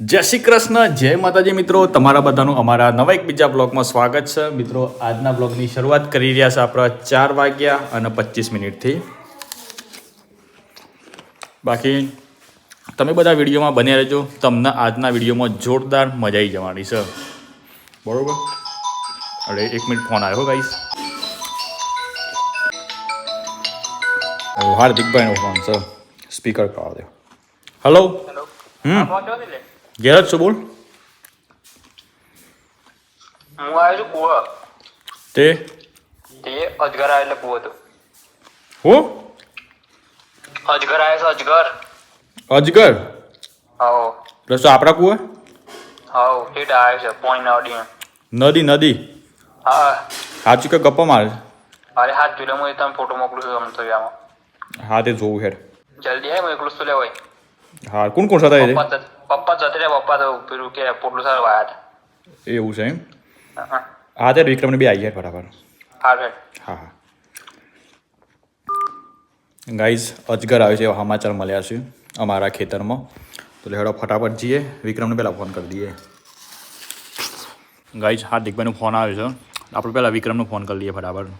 જય શ્રી કૃષ્ણ જય માતાજી મિત્રો. તમારા બધાનું અમારા નવા એક બીજા બ્લોગમાં સ્વાગત છે. મિત્રો આજના બ્લોગની શરૂઆત કરી રહ્યા છે આપણા ચાર વાગ્યા અને પચીસ મિનિટથી. બાકી તમે બધા વિડીયોમાં બન્યા રહેજો. તમને આજના વિડીયોમાં જોરદાર મજા આવી જવાની છે. બરોબર? અરે એક મિનિટ ફોન આવ્યો ગાઈસ હાર્દિકભાઈનો ફોન છે. સ્પીકર કરવા દો હલો હમ? ઘેર જ છો બોલ હું આવ્યો છું કુવા તે તે અજગર એટલે કુવો હતો હો અજગર આવે છે અજગર અજગર હાઓ રસ્તો આપણા કુવા? હાઓ હેઠ આવે છે પોઈન્ટ ના અડીને નદી. નદી હા. સાચું કે ગપ્પા મારે? અરે હા જોડે હું તમે ફોટો મોકલું છું તમને તો આમાં હા તે જોવું હેડ. જલ્દી આય મોકલું તો લેવાય? હા કોણ કોણ સાથે પપ્પા જત- રહ્યા પપ્પા તો પેલું કે પોટલું સારું આવ્યા એવું છે એમ? હતા હા, તે વિક્રમને બી આવી ગયા બરાબર હા હા હા. ગાઈઝ અજગર આવે છે એવા સમાચાર મળ્યા છે અમારા ખેતરમાં. તો હેડો ફટાફટ જઈએ. વિક્રમને પહેલાં ફોન કરી દઈએ. ગાઈઝ હાર્દિકભાઈનો ફોન આવ્યો છે. આપણે પહેલાં વિક્રમનો ફોન કરી લઈએ ફટાફટ.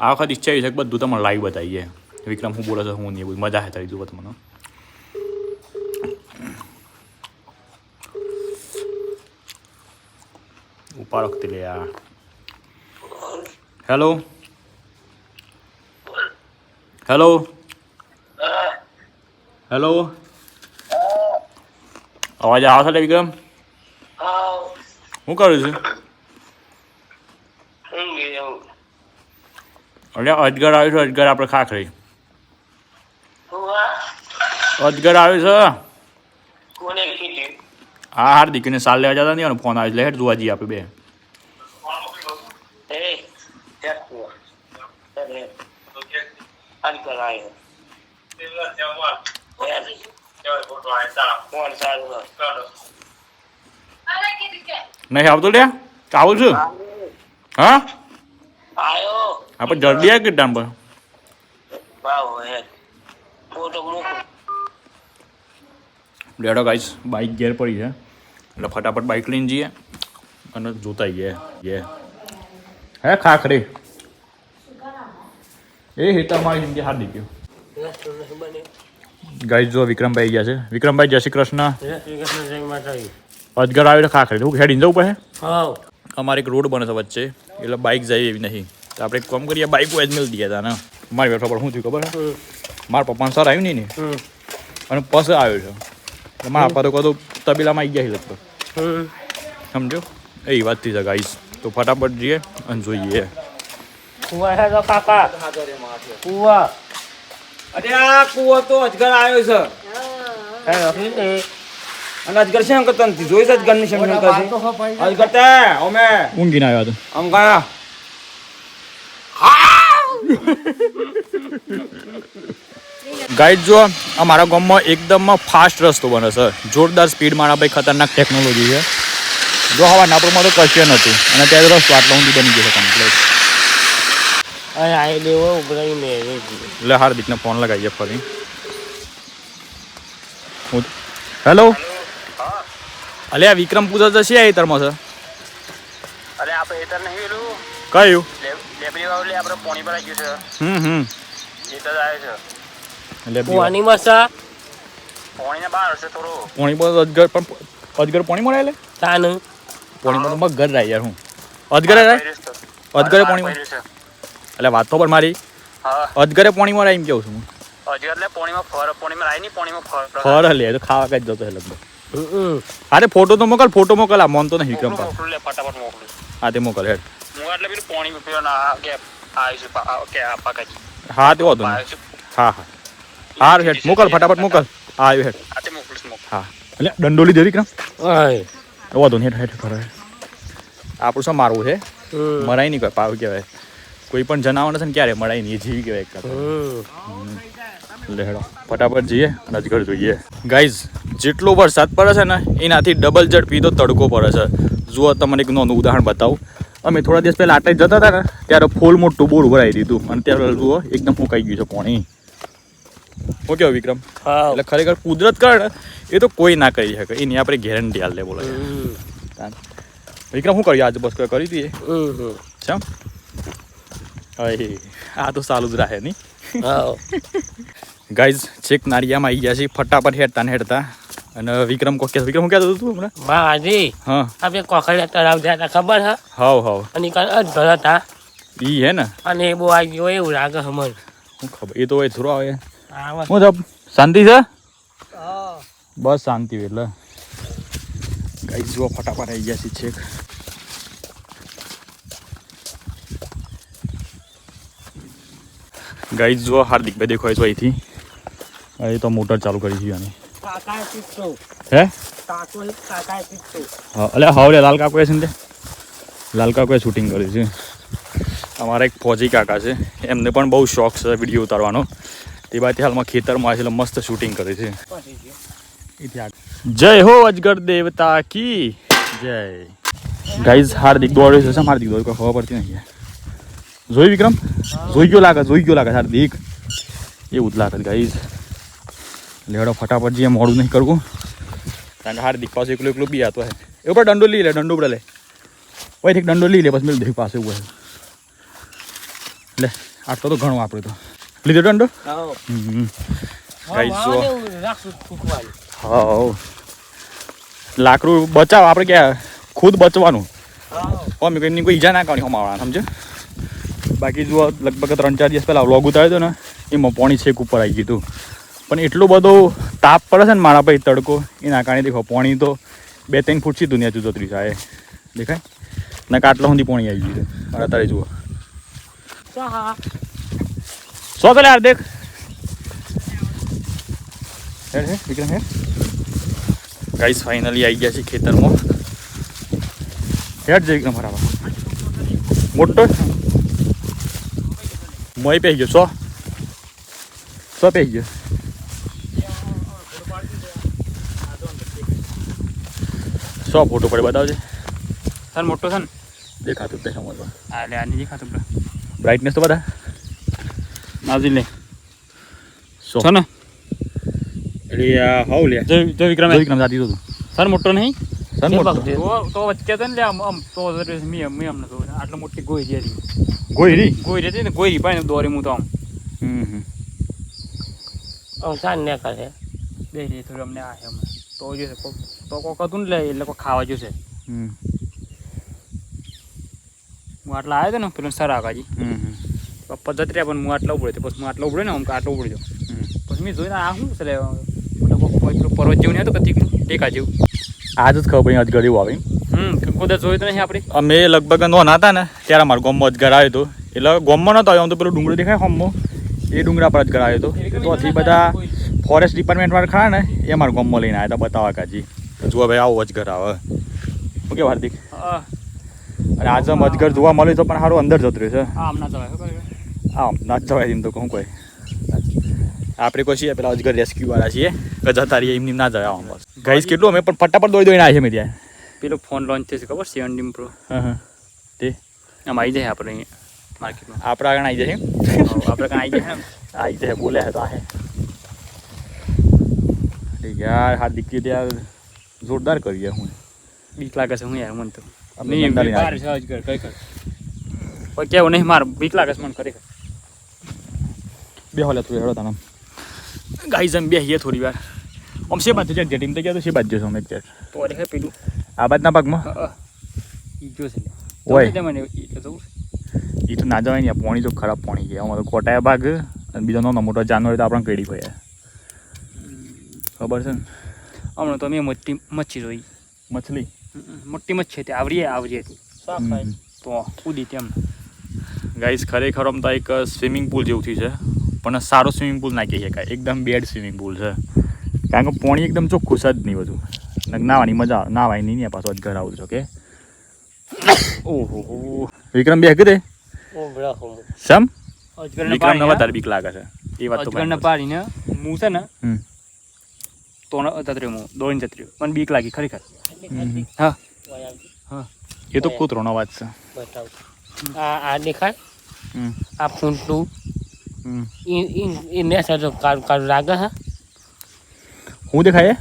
આ વખત ઈચ્છા એવી છે કે બધું તમને લાઈવ બતાવીએ. વિક્રમ હું બોલે છે હું નહીં બધું મજા આવે તારી જુઓ મને વખતે લે આ હેલો હેલો હેલો અવાજ આવે છે વિક્રમ? શું કરું છું? એટલે અજગર આવ્યું છે અજગર આપણે ખાખરી અજગર આવ્યું છે? હા હાર દીકરીને સાલ લેવા જતા નહીં ફોન આવે લે જોવા જઈએ આપણે બે. અજગર આવ્યો કોણ સારું નહીં આવતું લે આવું છું હા આયો આપણે જલ્દી આવે કેટલા પર ભાવ હે ફોટો મૂકું લેડો ગાઈસ બાઇક ગેર પડી છે એટલે ફટાફટ બાઇક લઈને જઈએ અને જોતા જઈએ યે હે ખાખરી એ હિતામાં જિંદગી હાર દીધી ગાઈડ જો વિક્રમભાઈ ગયા છે. વિક્રમભાઈ જય શ્રી કૃષ્ણ. અજગર આવે તો ખાખરી. હું હેડીને જવું પડે અમારે એક રોડ બને છે વચ્ચે. એટલે બાઇક જાય એવી નહીં. તો આપણે એક કામ કરીએ બાઇક વેજ મળી દઈએ તા ને. મારી બેઠા પર શું થયું ખબર? મારા પપ્પાને સર આવ્યું નહીં ને. અને પસ આવ્યો છે. મારા પપ્પા તો કહો તો તબેલામાં આવી ગયા છે લગભગ. સમજો? એ વાતથી છે ગાઈસ તો ફટાફટ જઈએ અને જોઈએ. કુવા હે તો કાકા કુવા. અરે આ કુવો તો અજગર આવ્યો છે. હે અને અજગર શેમ કરતો નથી? જોઈશ અજગરની શેમ કરતો અજગર તે અમે ઊંઘીને આવ્યા તો. આમ ગયા. ગાઈડ જો આ મારા ગામમાં એકદમમાં ફાસ્ટ રસ્તો બને છે. જોરદાર સ્પીડ મારા ભાઈ ખતરનાક ટેકનોલોજી છે. જો હવા નાપુરમાં તો કશું નથી. અને ત્યારે રસ્તો આટલો ઊંધી બની ગયો છે કમ્પ્લીટ અરે આઈ દેવો ઉભરાઈ મે એટલે હાર્દિકને ફોન લગાવીએ ફરી. હું હેલો? અલે આ વિક્રમ પૂજા તો છે આ તરમાં છે. અરે આપણે એતર નહીં પેલું કયું? લેબરી વાવલે આપણે પોણી પર આવી છે. હમ હમ. એતર આવે છે. એટલે કુવાની મસા પોણી ને બહાર હશે થોડું. પોણી બોલ અજગર પણ અજગર પોણી મળે એટલે તાન. પોણી માં મગર રાય યાર હું. અજગરે રહે અજગરે પોણી મળે એટલે વાત તો પણ મારી. અધગરે અજગરે પોણી મળે એમ કેવું છું પોણીમાં ફર પોણીમાં પોણીમાં લે તો ખાવા કઈ જતો લગભગ. અરે ફોટો તો મોકલ ફોટો મોકલ આ મોન તો નહીં વિક્રમ હા તે મોકલ હેડ. હું એટલે પેલું પોણી પીવો ના કે આવ્યું છે પા- કે આ પાકા છે. હા તે વાંધો નહીં હા હા. હા હેડ. મોકલ ફટાફટ મોકલ. હા આવ્યો હેડ. આ તે મોકલું છું, મોકલું. હા. એટલે દંડોલી દે વિક્રમ? વાંધો નહીં હેડ હેડ કરો આપણું શું મારવું છે? મરાય નહીં પાવ કહેવાય. કોઈ પણ જનાવર છે ને ક્યારે મળાય નહીં જીવી કહેવાય એટલે હેડો ફટાફટ જઈએ અને અજગર જોઈએ. ગાઈઝ જેટલો વરસાદ પડે છે ને એનાથી ડબલ ઝડપી તો તડકો પડે છે. જુઓ તમને એક નોનું ઉદાહરણ બતાવું. અમે થોડા દિવસ પહેલાં આટલે જતા હતા ને ત્યારે ફૂલ મોટું બોર ભરાઈ દીધું અને ત્યારે જુઓ એકદમ ફૂંકાઈ ગયું છે પાણી. કેવો વિક્રમ? હા. એટલે ખરેખર કુદરત કરે ને એ તો કોઈ ના કરી શકે. એની આપણે ગેરંટી હાલ લેવો બોલો વિક્રમ શું કર્યું? આજે બસ કરી દઈએ. ચમ આ તો સારું જ રહે નહીં હા. ગાઈઝ છેક નારિયામાં આવી ગયા છે ફટાફટ હેડતા ને હેડતા. અને વિક્રમ કો કે વિક્રમ હું કહેતો હતો તું હમણાં? આજે હા. આપણે કોખડિયા તળાવ ગયા હતા ખબર હા? હાવ હાવ. અને કાલ જ ઘર હતા. ઈ હે ને? અને એ બહુ આવી ગયો એવું લાગે હમર હું ખબર એ તો હોય થોડો આવે. હું તો શાંતિ છે? બસ શાંતિ એટલે. ગાઈઝ જો ફટાફટ આવી ગયા છે છેક. ગાઈઝ જો હાર્દિકભાઈ દેખો છો અહીંથી. એ તો મોટર ચાલુ કરી છે આની. હે? હા હવે લાલ કાકો છે ને લાલ કાકોએ શૂટિંગ કર્યું છે. અમારા એક ફોજી કાકા છે. એમને પણ બહુ શોખ છે વીડિયો ઉતારવાનો. તે બાદ હાલમાં ખેતરમાં છે એટલે મસ્ત શૂટિંગ કરે છે. જય હો અજગર દેવતા કી. જય. ગાઈઝ હાર્દિક દોડ્યું છે. હાર્દિક કોઈ ખબર પડતી નથી. જોઈ વિક્રમ? જોઈ ગયો લાગે જોઈ ગયો લાગે હાર્દિક એવું જ લાગે ગાઈઝ લેડો ફટાફટ જઈએ મોડું નહીં કરવું. કારણ કે હાર્દિક પાસે એકલું એકલું બી આતો હે. એ ઉપર દંડો લઈ લે દંડો ઉપર લે. ઓય એક દંડો લઈ લે પછી મેં દીક પાસે ઊભો લે આટલો તો ઘણો આપણે તો. લીધો દંડો? હા. લાકડું બચાવ આપણે ક્યાં ખુદ બચવાનું. અમે કોઈ ઈજા ના કરવાની હમાવાના સમજે બાકી જુઓ લગભગ ત્રણ ચાર દિવસ પહેલાં વ્લોગ ઉતાર્યો હતો ને એમાં પોણી છેક ઉપર આવી ગયું પણ એટલું બધું તાપ પડે છે ને મારા ભાઈ તડકો એના કારણે દેખો પોણી તો બે ત્રણ ફૂટ સીધું ત્યાં જુદો ત્રીસ આવે દેખાય? ને કાટલા સુધી પોણી આવી ગયું છે. મારા અત્યારે જુઓ. હા સો પેલા યાર દેખ. હેડ હે વિક્રમ હેડ ગાઈસ ફાઇનલી આવી ગયા છે ખેતરમાં. હેડ જઈ બરાબર મોટો? મોય પહેરી ગયો સો? સો પહેરી ગયો સો ફોટો પડે બતાવજે. સર મોટો છે ને? દેખાતું તે સમજવા હા લે આની દેખાતું બ્રાઇટનેસ તો બધા? નાજી લે. સો. છે ને? એટલે હાવ લે. જો જો વિક્રમ. જો વિક્રમ જાતી તો તું. સર મોટો નહીં? તો તો વચ્ચે હતો ને લે આમ આમ તો મી મી અમને તો. આટલો મોટી ગોઈ હતી ગોયરી ગોઈ હતી ને ગોઈ પાઈને દોરી હું તો આમ. હમ હમ. અવસાન ને કરે બે રે થોડું અમને આ છે તો જોશે તો કોક હતું ને એટલે કોક ખાવા જોશે હમ. હું આટલા આવ્યો હતો ને પેલો સર આગાજી હમ પપ્પા જત રહ્યા પણ હું આટલા ઉભડ્યો પછી હું આટલો ઉભડ્યો ને આમ આટલો ઉભડ્યો પછી મેં જોઈને આ શું છે લે મોટો કોક પેલું પર્વત જેવું નહીં હતું કે ટેકા જેવું? આજ જ ખબર પડી અજગર એવું આવી. હમ કદાચ જોયું તો નહીં આપણે અમે લગભગ નોના હતા ને ત્યારે અમારા જ અજગર આવ્યો હતો. એટલે ગામમાં નતો આવ્યો તો પેલો ડુંગળી દેખાય હોમમાં? એ ડુંગરા પર અજગર આવ્યો હતો. તો હજી બધા ફોરેસ્ટ ડિપાર્ટમેન્ટ વાળા ખરા ને એ અમારા ગામમાં લઈને આવ્યા હતા બતાવવા કાજી. જુઓ ભાઈ આવો અજગર આવે. ઓકે હાર્દિક? અને આજે મજગર અજગર જોવા મળ્યું તો પણ સારું અંદર જતું રહ્યું છે. આમ ના જવાય શું ના જવાય એમ તો કહું કોઈ. આપણે કોઈ છીએ પેલા અજગર રેસ્ક્યુ વાળા છીએ. જતા રહીએ એમની ના જવાય આમ બસ. ગાઈસ કેટલું અમે પણ ફટાફટ દોડી દોડીને આવ્યા છે મેં ત્યાં. પેલો ફોન લોન્ચ થશે ખબર? સેવન્ટીન પ્રો હા હા. તે. આમ આવી જાય આપણે અહીંયા માર્કેટમાં આપણા આગળ આવી જાય આપણે કાંઈ આવી જાય ને આવી જાય બોલે તો આ યાર હાર્દિક કે ત્યાં જોરદાર કરીએ હું બીક લાગે છે હું યાર મને તો. નહીં બહાર છે. આજ કર કઈ કર. કોઈ કેવું નહીં માર બીક લાગે છે મને ખરેખર. બે હોલે તું હેડો તને ગાઈઝ અમે બેહીએ થોડી વાર. આમ શે બાજુ છે ટીમ તો ગયા તો શે બાજુ અમે અત્યારે? તો અરે પેલું. આ બાજના ભાગમાં? ઈ જો છે ઓય. તો મને એટલે તો એ તો ના જવાય ને પોણી તો ખરાબ પોણી ગયા અમારો કોટાયા ભાગ અને બીજો નાનો મોટો જાનવર તો આપણે કેડી ગયા ખબર છે ને? હમણાં તો મેં મોટી મચ્છી જોઈ. મછલી? મોટી મચ્છી હતી. આવરીએ આવરીએ હતી. તો કૂદી તેમ ગાઈઝ ખરેખર આમ તો એક સ્વિમિંગ પુલ જેવું થયું છે. પણ સારો સ્વિમિંગ પુલ નાખી શકાય એકદમ બેડ સ્વિમિંગ પુલ છે. કારણ કે પાણી એકદમ ચોખ્ખું સજ જ નહીં બધું. નાવાની મજા. નાવાય નહીં ને પાછું ઘર આવું છો કે ઓહો. વિક્રમ બે કીધે સમ વિક્રમ ને વધારે બીક લાગે છે. એ વાત તો. પાડીને હું છે ને. તો તત્ર્યો હું દોડીને જત્ર્યો મને બીક લાગી ખરેખર. હા. હા. એ તો કૂતરોનો અવાજ છે. આ આ દેખાય. આ ફૂંટું એ એ નેસ કાળું કાળું લાગે હા હું દેખાય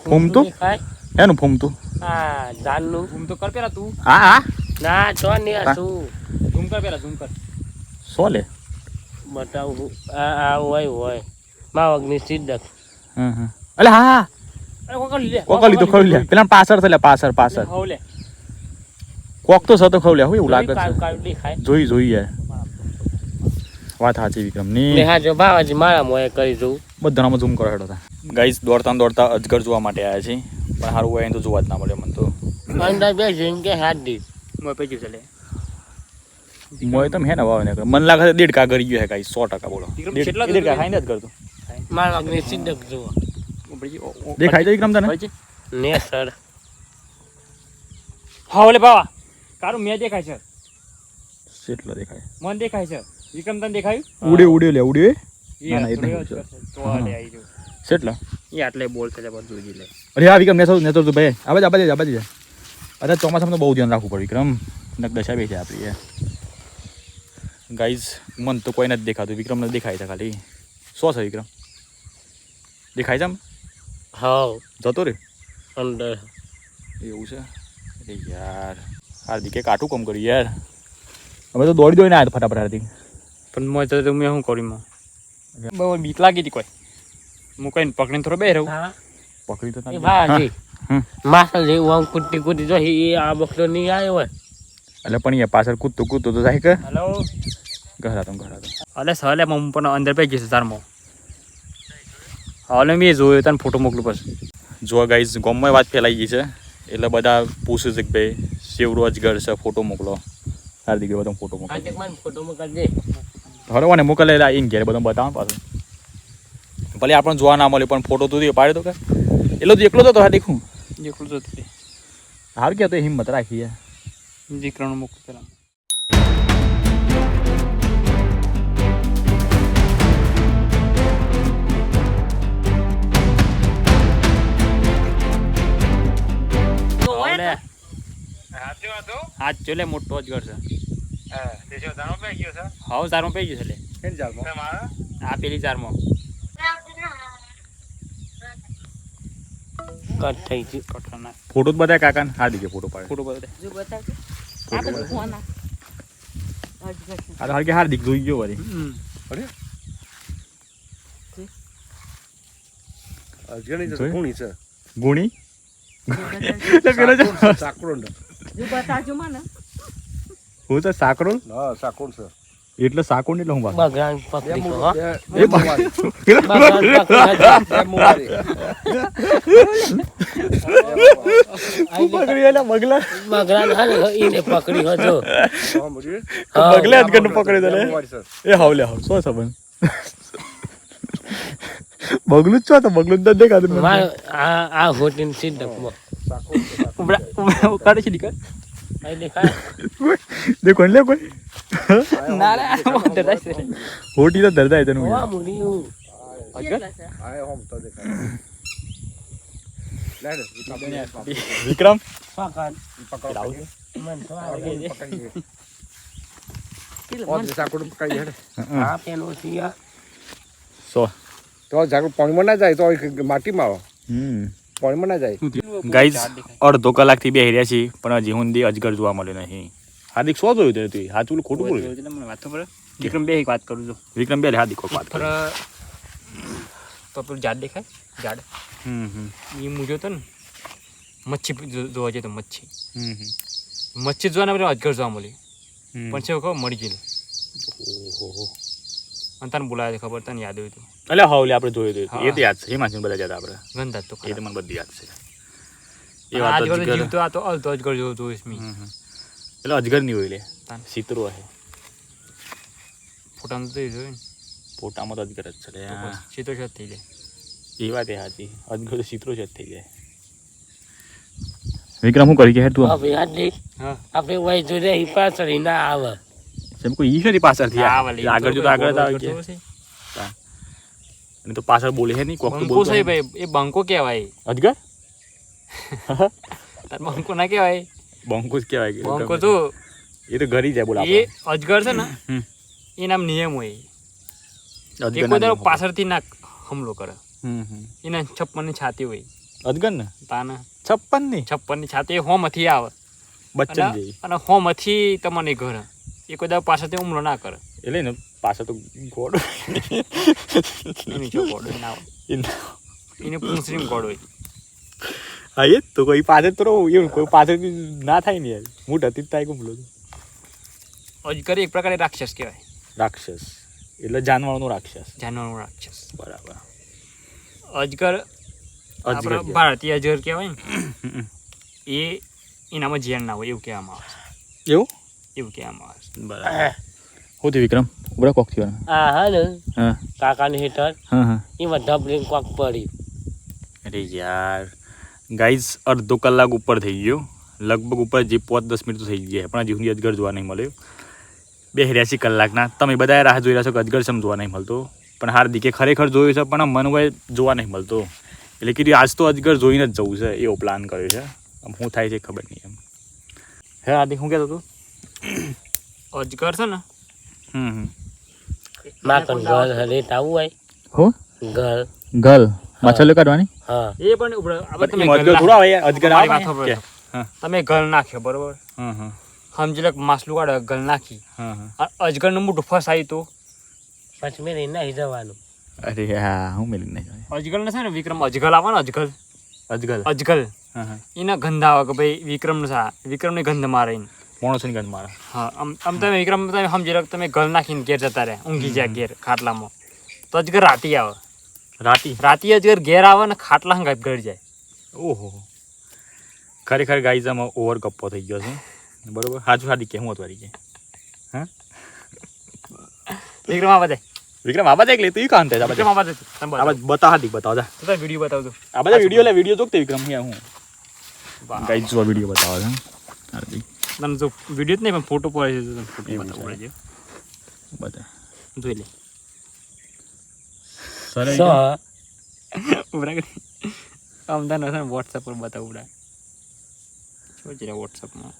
ફૂમતું? એનું ફૂમતું? હા તો કર પેલા તું. હા હા. ના ચો ને શું? ઝૂમ કર પેલા ઝૂમ કર. સો લે બતાવું આ આ હોય હોય. માવગની સિદ્ધક. હમ હમ. અલે હા હા. કોક લીધું ખવડી લે. પેલા પાછળ છે લે પાછળ. પાછળ લે. કોક તો સતો ખવડ્યા લે. હું એવું લાગે છે. જોઈ જોઈ યાર વાત સાચી વિક્રમની હા જો બાવાજી મારા મોએ કરી જોઉં. બધામાં ઝૂમ કરો હેડો ગાઈસ દોડતા દોડતા અજગર જોવા માટે આવ્યા છે પણ સારું હોય તો જોવા જ ના મળે મને તો. અંદર બે કે હાથ દી. મોય પૈકી ચલે. મોય તમે હે ને વાવ ને મને લાગે છે દેડ કા કરી ગયો હે ગાઈસ સો ટકા બોલો. વિક્રમ, દેડ કા ખાઈને જ કરતો. માવગની સિદ્ધક જુઓ દેખાય તો વિક્રમ તને? ને સર. હા ઓલે બાવા. કારું મેં દેખાય છે. કેટલો દેખાય? મન દેખાય છે. વિક્રમ તને દેખાયું? ઉડે ઉડે લે ઉડે ના, ના, એ. તો આ લે આવી જો કેટલા? એ આટલે બોલ થયા પર જોઈ લે. અરે હા વિક્રમ નેતો નેતો તું ભાઈ આબાજ આબાજ આબાજ અરે ચોમાસામાં તો બહુ ધ્યાન રાખવું પડે વિક્રમ. નક દશા બે છે આપણી ગાઈઝ મન તો કોઈ નથી દેખાતું વિક્રમ નથી દેખાય છે ખાલી. શું છે વિક્રમ? દેખાય છે આમ? હાવ. જતો રે અંદર. એવું છે? અરે યાર હાર્દિકે કાટું કમ કર્યું યાર. અમે તો દોડી દોડીને આવ્યા ફટાફટ હાર્દિક. પણ મજા તો મેં શું કર્યું બહુ બીક લાગી હતી કોઈ. હું કઈ પકડીને થોડો બે રહું હા. પકડી તો હમ. માસલ જેવું આમ કૂદતી કૂદતી જો એ આ બકરો નહીં આવ્યો હોય. એટલે પણ એ પાછળ કૂદતું કૂદતું તો જાય કે? હેલો. ઘર હતો ઘર હતો અલે સલે હું પણ અંદર પે ગઈ છે તારમાં. હાલે મેં જોયો તને ફોટો મોકલું પછી. જો ગાઈઝ ગોમમાં વાત ફેલાઈ ગઈ છે. એટલે બધા પૂછે છે કે ભાઈ શિવરોજ ઘર છે ફોટો મોકલો. હાર્દિક બધો ફોટો મોકલો. ફોટો મોકલજે. હવે મને મોકલેલા એને ઘેર બધો બતાવો પાછું. ભલે આપણને જોવા ના મળે પણ ફોટો તો પાડ્યો તો કે એટલો તો એકલો તો હતો દેખું. હું એકલું જતું હાર કે તો હિંમત રાખી યાર દીકરાનું મુક્ત પેલા હાથ જો લે મોટો જ છે. હા ચારમાં પઈ ગયું છે. લે. આ પેલી ચારમાં કટ થઈ ગયું. કઠણ ફોટો જ બતાય હા દીજે ફોટો પાડે. ફોટો બધે આ તો હાર કે હાર્દિક જોઈ ગયો વળી. તો ગુણી છે. ગુણી? સાકરોન હું તો સાકરો હા સાકોણ છે. એટલે સાકો એટલે હું વાત બગરાન પકડી ગયો હો. બગરાન. પકડી એલા બગલા બગરાન હા ઈને પકડી હતો? હા. જ ગણ પકડી દે લે છે. એ હાવ લે હાવ સો સબન બગલું જ છો તો બગલું દેખા દેખાતું. આ આ હોટિન સીન છે, સાકોણ. કાઢે છે દીકર દેખો લે કોઈ ના ના હોટી તો ધરતા તને. વિક્રમ તો ઝાકળ પાણીમાં ના જાય તો માટીમાં આવો હમ પાણીમાં ના જાય ગાઈઝ અડધો કલાકથી બે રહ્યા છીએ, પણ હજી સુધી અજગર જોવા મળ્યો નહીં હાર્દિક શું જોયું તે તું? હાચું ખોટું બોલ્યું મને વાત તો પડે વિક્રમ બે એક વાત કરું છું. વિક્રમ બે હાર્દિક વાત કરો. તો પેલું ઝાડ દેખાય? ઝાડ હમ હમ. એ મૂજો તો ને મચ્છી જોવા જઈએ તો મચ્છી. મચ્છી જોવાના પેલા અજગર જોવા મળી. પણ છે ખબર મળી ગયેલું. અને તને બોલાવે ખબર તને યાદ હોય તું. એટલે હાવ લે આપણે જોયું હતું. એ તો યાદ છે. હિમાચલ બધા જતા આપણે ગંધા તો એ તો મને બધી યાદ છે. એ વાત તો જીવતો આ તો અલતો અજગર જેવો જોઈશ મી. એટલે અજગર નહીં હોય લે. સિતરો હે. ફોટામાં તો જોયું ને? ફોટામાં તો અજગર જ છે સિતરો શોધ થઈ જાય. એ વાત એ સાચી. અજગર સિતરો જ થઈ જાય. વિક્રમ શું કરી કે તું? હવે આજે હા. આપણે વહી જોડે ઈ પાછળ ઈ ના આવે. જેમ કોઈ ઈ ફરી પાછળથી આવે આગળ જો તો આગળ જ આવી જોવો અને તો પાછળ બોલે હે નહીં કોક તો બોલતો ભાઈ એ બંકો કહેવાય. અજગર? તાર બંકો ના કહેવાય. બંકો જ કહેવાય બંકો તો એ તો ઘરી જાય બોલા એ અજગર છે ને એ નામ નિયમ હોય. અજગર એ કોઈ પાછળથી ના હુમલો કરે. હમ છપ્પનની છાતી હોય. અજગર ને? તાના. છપ્પનની છપ્પનની છાતી હોમથી આવે. બચ્ચન અને જેવી. અને હોમથી તમને ઘર. એ કોઈ પાછળથી હુમલો ના કરે. એટલે ને પાછળ તો ઘોડો એની જો ગોડો ના હોય એને પૂંછડીમાં ગોડો હોય. હા એ જ તો કોઈ પાછળ તો રહું એવું કોઈ પાછળ ના થાય ને યાર. હું મોટા જ થાય ગુમલો કરી એક પ્રકારે રાક્ષસ કહેવાય. રાક્ષસ. એટલે જાનવરનો રાક્ષસ. જાનવરનો રાક્ષસ. બરાબર. અજગર અજગર આપણા ભારતીય અજગર કહેવાય ને એ એનામાં ઝેર ના હોય એવું કહેવામાં આવે છે. એવું? એવું કહેવામાં આવે છે. બરાબર. હું. થયું વિક્રમ. ઉભરા કોક થયો હા હા ને હા. કાકાની હેઠળ. હા હા. એમાં ઢબલીને કોક પડી. અરે યાર. ગાઈઝ અડધો કલાક ઉપર થઈ ગયો. લગભગ ઉપર જે પાંચ દસ મિનિટ તો થઈ ગયા પણ હજી સુધી અજગર જોવા નહીં મળ્યો. બે હર્યાસી કલાકના. તમે બધા રાહ જોઈ રહ્યા છો કે અજગર સમ જોવા નહીં મળતો. પણ હાર્દિકે ખરેખર જોયું છે પણ મનુભાઈ જોવા નહીં મળતો. એટલે કીધું આજ તો અજગર જોઈને જ જવું છે. એવો પ્લાન કર્યો છે. આમ શું થાય છે ખબર નહીં એમ. હે હાર્દિક શું કહેતો તું અજગર છે ને? હમ હમ. માં પણ હોય. હો? ઘર. ગલ માછલીઓ કાઢવાની? હા. એ પણ. હવે તમે અજગર થોડા આવે અજગર આવે. તમે ગલ નાખ્યો બરોબર? હા હા સમજી લે માછલું કાઢો ગલ નાખી. હા હા અને અજગરનું મોટું ફસાયું તો. પછી મેં નહીં જવાનું. અરે હા હું મેલી નહીં અજગર ને છે ને વિક્રમ અજગલ આવે ને અજગલ અજગર. અજગલ હા હા એના ગંધ આવે કે ભાઈ વિક્રમ ને સા વિક્રમ ને ગંધ મારે એને. માણસોની ગંધ મારે. હા આમ આમ તમે વિક્રમ તમે સમજી લો તમે ગલ નાખીને ઘેર જતા રહે ઊંઘી જાય ઘેર ખાટલામાં. તો અજગર રાતી આવે. રાતી? રાતી અજગર ઘેર આવે ને ખાટલા ગાયબ ઘર જાય. ઓહો. ખરેખર ગાઈઝ આમાં ઓવર કપ્પો થઈ ગયો છે. બરોબર? હાજુ હાદી કે હું હતું વારી કે વિક્રમ આ જાય વિક્રમ આ બધા એકલી તું કામ થાય વિક્રમ આ બધે આ બતા હાદી બતાવ જા. તો તારે બતાવ દો આ બધા વીડિયો લે વીડિયો જોકતે વિક્રમ અહીંયા હું ગાઈઝ જો વીડિયો બતાવો છે હાર્દિક તમે જો વીડિયો જ નહીં પણ ફોટો પડે છે તમે ફોટો બતાવો છે. બધા જોઈ લે. સર ઉભરા અમદાવાદ છે ને વોટ્સએપ પર બતાવું ઉડા શું છે વોટ્સએપમાં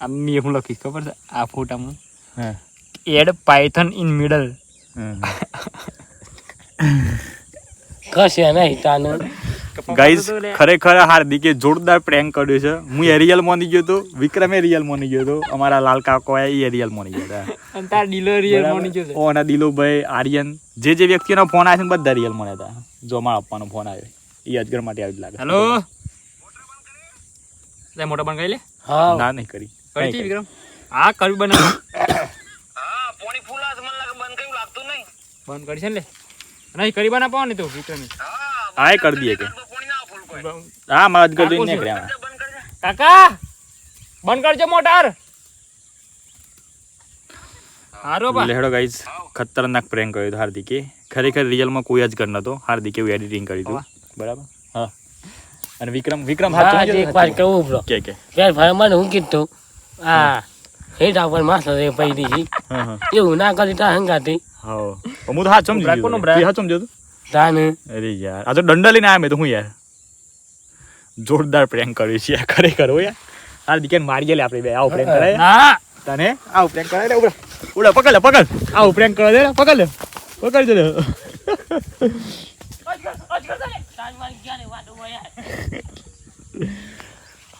આ મેં હું લખીશ ખબર છે? આ ફોટામાં. એડ પાયથન ઇન મિડલ કશે નહીં તાનું. ગાઈઝ ખરેખર હાર્દિકે જોરદાર પ્રેન્ક કર્યું છે. હું એરિયલ મોની ગયો તો વિક્રમે રિયલ મોની ગયો તો અમારા લાલ કાકો એ એરિયલ મોની ગયા હતા. અને તાર મોની ગયો ઓના આર્યન જે જે વ્યક્તિનો ફોન આવે છે બધા રિયલ મોને હતા. જો અમારા આપવાનો ફોન આવ્યો. એ અજગર માટે આવી લાગે. હેલો લે મોટા બંધ કરી લે. હા. ના નહીં કરી. કરી વિક્રમ. હા કરવી બનાવ. હા પોણી ફૂલા મને લાગે બંધ કયું લાગતું નહીં. બંધ કરી છે ને લે. નહીં કરી બના પાવ ને તું વિક્રમ. હા એ કરી દઈએ કે. હા અજગર જોઈને નીકળ્યા કાકા બંધ કરજો મોટર. હારો બા. લેહડો ગાઈઝ ખતરનાક પ્રેન્ક કર્યો હતો હાર્દિકે. ખરેખર રિયલમાં કોઈ જ કર નતો હાર્દિકે એવું એડિટિંગ કર્યું હતું. બરાબર? હા. અને વિક્રમ વિક્રમ હા એક વાર કહું બ્રો. કે કે પેલ ભાઈ મને હું કીધું આ હેઠ ઉપર માસ રે પડી દીધી હા હા. એવું ના કરી તા હંગાતી. હા. હું તો હા સમજી ગયો. હાથ સમજ્યો? તાને અરે યાર. આ તો દંડા લઈને આયા મેં તો હું યાર? જોરદાર પ્રેન્ક કર્યું છે. ખરેખર હોય. યાર હાર્દિકે મારી ગયેલી આપણે બે. આવો પ્રેન્ક કરાય. ના. તને? આવું પ્રેન્ક કરાય લે ઉડા ઉડા પકડ લે પકડ. આવું પ્રેન્ક કરાય દે લે, પકડ લે. પકડ દે લે.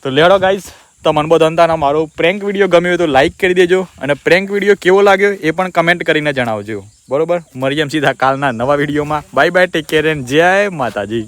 તો લેડો ગાઈસ તમને બધાના મારો પ્રેન્ક વીડિયો ગમ્યો હોય તો લાઈક કરી દેજો અને પ્રેન્ક વીડિયો કેવો લાગ્યો એ પણ કમેન્ટ કરીને જણાવજો. બરોબર? મરિયમ સીધા કાલના નવા વિડીયોમાં bye bye take care and જય માતાજી.